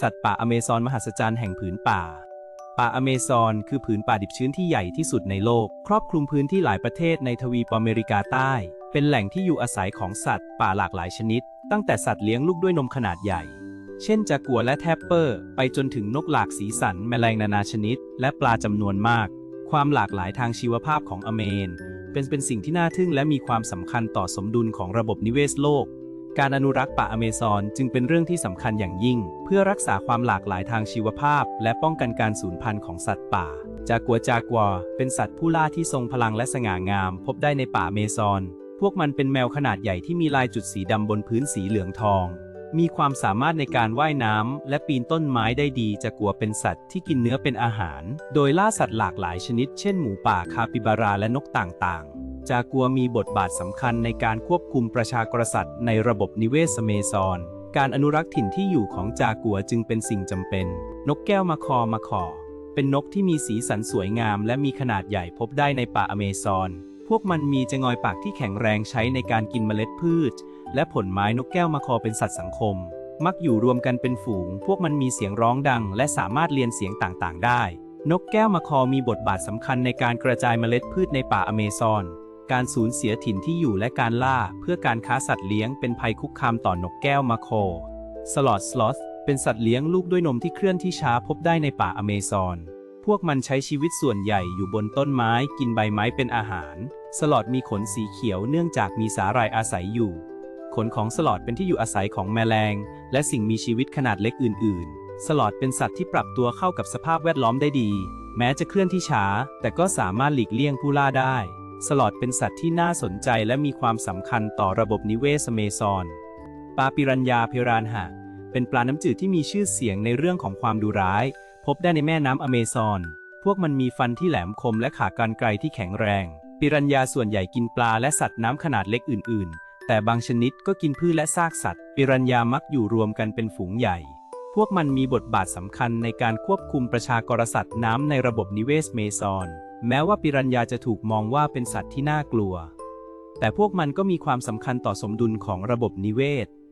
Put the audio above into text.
สัตว์ป่าอเมซอนมหัศจรรย์แห่งผืนป่า ป่าอเมซอนคือผืนป่าดิบชื้นที่ใหญ่ที่สุดในโลก ครอบคลุมพื้นที่หลายประเทศในทวีปอเมริกาใต้ เป็นแหล่งที่อยู่อาศัยของสัตว์ป่าหลากหลายชนิด ตั้งแต่สัตว์เลี้ยงลูกด้วยนมขนาดใหญ่ เช่นจากัวและแทปเปอร์ ไปจนถึงนกหลากสีสัน แมลงนานาชนิด และปลาจำนวนมาก ความหลากหลายทางชีวภาพของอเมน เป็นเป็นสิ่งที่น่าทึ่งและมีความสำคัญต่อสมดุลของระบบนิเวศโลก การอนุรักษ์ป่าอเมซอนจึงเป็นเรื่องที่สำคัญอย่างยิ่ง เพื่อรักษาความหลากหลายทางชีวภาพ และป้องกันการสูญพันธุ์ของสัตว์ป่า จากัวจากวาเป็นสัตว์ผู้ล่าที่ทรงพลังและสง่างาม พบได้ในป่าอเมซอน พวกมันเป็นแมวขนาดใหญ่ที่มีลายจุดสีดำบนพื้นสีเหลืองทอง มีความสามารถในการว่ายน้ำและปีนต้นไม้ได้ดีจากัวเป็นสัตว์ที่กินเนื้อเป็นอาหาร โดยล่าสัตว์หลากหลายชนิด เช่นหมูป่าคาปิบาราและนกต่างๆ จากัวมีบทบาทสำคัญในการควบคุมประชากรสัตว์ในระบบนิเวศอเมซอน การอนุรักษ์ถิ่นที่อยู่ของจากัวจึงเป็นสิ่งจำเป็น นกแก้วมาคอมาคอ เป็นนกที่มีสีสันสวยงามและมีขนาดใหญ่พบได้ในป่าอเมซอน พวกมันมีจงอยปากที่แข็งแรงใช้ในการกินเมล็ดพืช และผลไม้นกแก้วมาคอเป็นสัตว์สังคม มักอยู่รวมกันเป็นฝูง พวกมันมีเสียงร้องดัง และสามารถเรียนเสียงต่างๆ ได้นกแก้วมาคอมีบทบาทสำคัญในการกระจายเมล็ดพืชในป่าอเมซอน การสูญเสียถิ่นที่อยู่และการล่าเพื่อการค้าสัตว์เลี้ยงเป็นภัยคุกคามต่อนกแก้วมาโค สลอดสลอธเป็นสัตว์เลี้ยงลูกด้วยนมที่เคลื่อนที่ช้าพบได้ในป่าอเมซอน พวกมันใช้ชีวิตส่วนใหญ่อยู่บนต้นไม้กินใบไม้เป็นอาหาร สลอดมีขนสีเขียวเนื่องจากมีสาหร่ายอาศัยอยู่ ขนของสลอดเป็นที่อยู่อาศัยของแมลง และสิ่งมีชีวิตขนาดเล็กอื่น ๆ สลอดเป็นสัตว์ที่ปรับตัวเข้ากับสภาพแวดล้อมได้ดี แม้จะเคลื่อนที่ช้า แต่ก็สามารถหลีกเลี่ยงผู้ล่าได้ สลอดเป็นสัตว์ที่น่าสนใจและมีความสำคัญต่อระบบนิเวศอเมซอน ปลาปิรันยาเพรานหะ เป็นปลาน้ำจืดที่มีชื่อเสียงในเรื่องของความดุร้าย พบได้ในแม่น้ำอเมซอน พวกมันมีฟันที่แหลมคมและขากรรไกรที่แข็งแรง ปิรันยาส่วนใหญ่กินปลาและสัตว์น้ำขนาดเล็กอื่น ๆ แต่บางชนิดก็กินพืชและซากสัตว์ ปิรันยามักอยู่รวมกันเป็นฝูงใหญ่ วกมันมีบทบาทสำคัญในการควบคุมประชากรสัตว์น้ำในระบบนิเวศเมซอน แม้ว่าปิรันยาจะถูกมองว่าเป็นสัตว์ที่น่ากลัว แต่พวกมันก็มีความสำคัญต่อสมดุลของระบบนิเวศ